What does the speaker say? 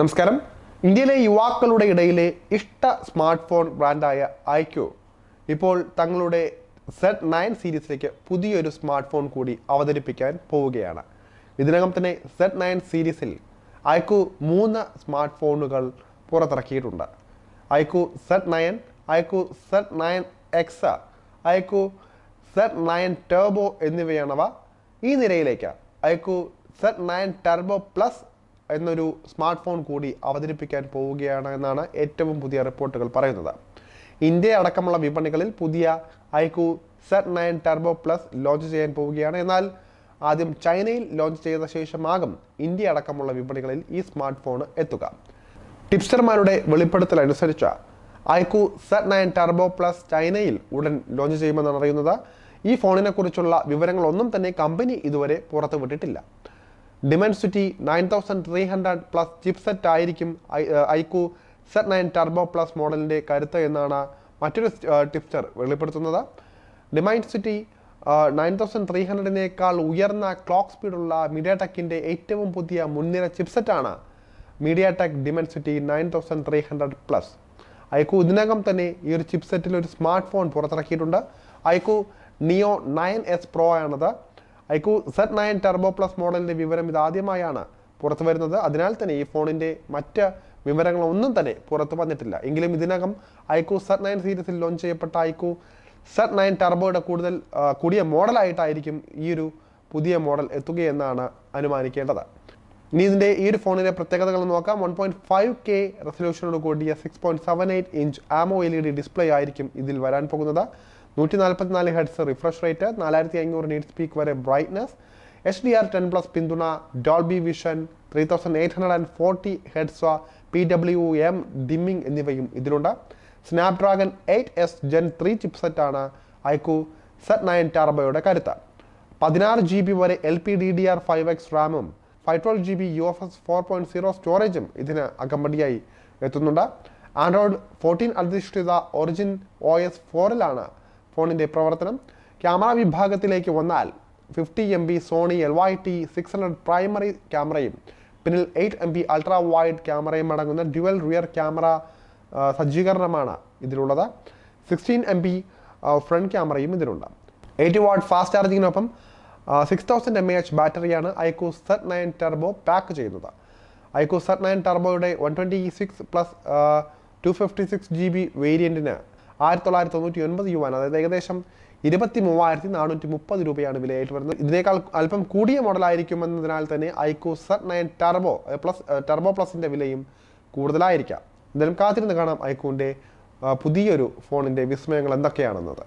നമസ്കാരം. ഇന്ത്യയിലെ യുവാക്കളുടെ ഇടയിലെ ഇഷ്ട സ്മാർട്ട് ഫോൺ ബ്രാൻഡായ ഐക്യു ഇപ്പോൾ തങ്ങളുടെ സെഡ് നയൻ സീരീസിലേക്ക് പുതിയൊരു സ്മാർട്ട് ഫോൺ കൂടി അവതരിപ്പിക്കാൻ പോവുകയാണ്. ഇതിനകം തന്നെ സെഡ് നയൻ സീരീസിൽ ഐക്യു മൂന്ന് സ്മാർട്ട് ഫോണുകൾ പുറത്തിറക്കിയിട്ടുണ്ട്. IQOO Z nine iQOO Z nine X iQOO Z nine turbo എന്നിവയാണവ. ഈ നിരയിലേക്ക് iQOO Z nine turbo plus എന്നൊരു സ്മാർട്ട് ഫോൺ കൂടി അവതരിപ്പിക്കാൻ പോവുകയാണ് എന്നാണ് ഏറ്റവും പുതിയ റിപ്പോർട്ടുകൾ പറയുന്നത്. ഇന്ത്യ അടക്കമുള്ള വിപണികളിൽ പുതിയ iQOO Z nine turbo plus launch ചെയ്യാൻ പോവുകയാണ്. എന്നാൽ ആദ്യം ചൈനയിൽ ലോഞ്ച് ചെയ്ത ശേഷമാകും ഇന്ത്യ അടക്കമുള്ള വിപണികളിൽ ഈ സ്മാർട്ട് ഫോൺ എത്തുക. ടിപ്സ്റ്റർമാരുടെ വെളിപ്പെടുത്തൽ അനുസരിച്ച് iQOO Z nine turbo plus ചൈനയിൽ ഉടൻ ലോഞ്ച് ചെയ്യുമെന്നാണ് അറിയുന്നത്. ഈ ഫോണിനെക്കുറിച്ചുള്ള വിവരങ്ങളൊന്നും തന്നെ കമ്പനി ഇതുവരെ പുറത്തുവിട്ടിട്ടില്ല. Dimensity nine thousand three hundred plus chipset ആയിരിക്കും iQOO Z nine turbo plus മോഡലിന്റെ കരുത്ത് എന്നാണ് മറ്റൊരു ടിപ്സ്റ്റർ വെളിപ്പെടുത്തുന്നത്. ഡിമൈൻസിറ്റി നയൻ തൗസൻഡ് ത്രീ ഹൺഡ്രഡിനേക്കാൾ ഉയർന്ന ക്ലോക്ക് സ്പീഡുള്ള മീഡിയ ടെക്കിന്റെ ഏറ്റവും പുതിയ മുൻനിര ചിപ്സെറ്റാണ് MediaTek Dimensity nine thousand three hundred plus iQOO ഇതിനകം തന്നെ ഈ ഒരു ചിപ്സെറ്റിൽ ഒരു സ്മാർട്ട് ഫോൺ പുറത്തിറക്കിയിട്ടുണ്ട്. IQOO Neo nine S pro ആണത്. IQOO Z nine turbo plus മോഡലിന്റെ വിവരം ഇതാദ്യമായാണ് പുറത്തു വരുന്നത് അതിനാൽ തന്നെ ഈ ഫോണിന്റെ മറ്റ് വിവരങ്ങളൊന്നും തന്നെ പുറത്തു വന്നിട്ടില്ല. എങ്കിലും ഇതിനകം ഐക്കു സെറ്റ് നയൻ സീരീസിൽ ലോഞ്ച് ചെയ്യപ്പെട്ട ഐക്കു സെറ്റ് നയൻ ടെർബോയുടെ കൂടുതൽ കൂടിയ മോഡലായിട്ടായിരിക്കും ഈ ഒരു പുതിയ മോഡൽ എത്തുകയെന്നാണ് അനുമാനിക്കേണ്ടത്. ഇനി ഇതിന്റെ ഈ ഒരു ഫോണിന്റെ പ്രത്യേകതകൾ നോക്കാം. വൺ പോയിന്റ് ഫൈവ് കെ റെസൊല്യൂഷനോട് കൂടിയ six point seven eight inch AMOLED display ആയിരിക്കും ഇതിൽ വരാൻ പോകുന്നത്. നൂറ്റി നാൽപ്പത്തിനാല് ഹെഡ്സ് റിഫ്രഷ് റേറ്റ് നാലായിരത്തി അഞ്ഞൂറ് നീറ്റ് സ്പീക്ക് വരെ brightness H D R ten plus പിന്തുണ Dolby vision three thousand eight hundred and forty hertz P W M dimming എന്നിവയും ഇതിലുണ്ട്. Snapdragon eight S gen three ചിപ്സെറ്റാണ് iQOO Z nine ടാർബോയുടെ കരുത്ത്. പതിനാറ് G B വരെ L P D D R five X റാമും five twelve G B U F S four point zero സ്റ്റോറേജും ഇതിന് അകമ്പടിയായി എത്തുന്നുണ്ട്. ആൻഡ്രോയിഡ് ഫോർട്ടീൻ അധിഷ്ഠിത ഒറിജിൻ ഒ എസ് ഫോറിലാണ് ഫോണിന്റെ പ്രവർത്തനം. ക്യാമറ വിഭാഗത്തിലേക്ക് വന്നാൽ fifty M B Sony L Y T six hundred primary ക്യാമറയും പിന്നിൽ eight M B ultra wide ക്യാമറയും അടങ്ങുന്ന ഡ്യുവൽ റിയർ ക്യാമറ സജ്ജീകരണമാണ് ഇതിലുള്ളത്. സിക്സ്റ്റീൻ എം ബി ഫ്രണ്ട് ക്യാമറയും ഇതിലുണ്ട്. Eighty watt fast ചാർജിങ്ങിനൊപ്പം six thousand M A H ബാറ്ററിയാണ് iQOO Z nine turbo pack ചെയ്യുന്നത്. IQOO Z nine ടെർബോയുടെ one twenty six plus two fifty six G B വേരിയന്റിന് ആയിരത്തി തൊള്ളായിരത്തി തൊണ്ണൂറ്റി ഒൻപത് Juan അതായത് ഏകദേശം ഇരുപത്തി മൂവായിരത്തി നാനൂറ്റി മുപ്പത് രൂപയാണ് വിലയായിട്ട് വരുന്നത്. ഇതിനേക്കാൾ അല്പം കൂടിയ മോഡലായിരിക്കുമെന്നതിനാൽ തന്നെ iQOO Z nine turbo plus turbo പ്ലസിന്റെ വിലയും കൂടുതലായിരിക്കാം. എന്തായാലും കാത്തിരുന്ന് കാണാം ഐക്കൂന്റെ പുതിയൊരു ഫോണിന്റെ വിസ്മയങ്ങൾ എന്തൊക്കെയാണെന്നത്.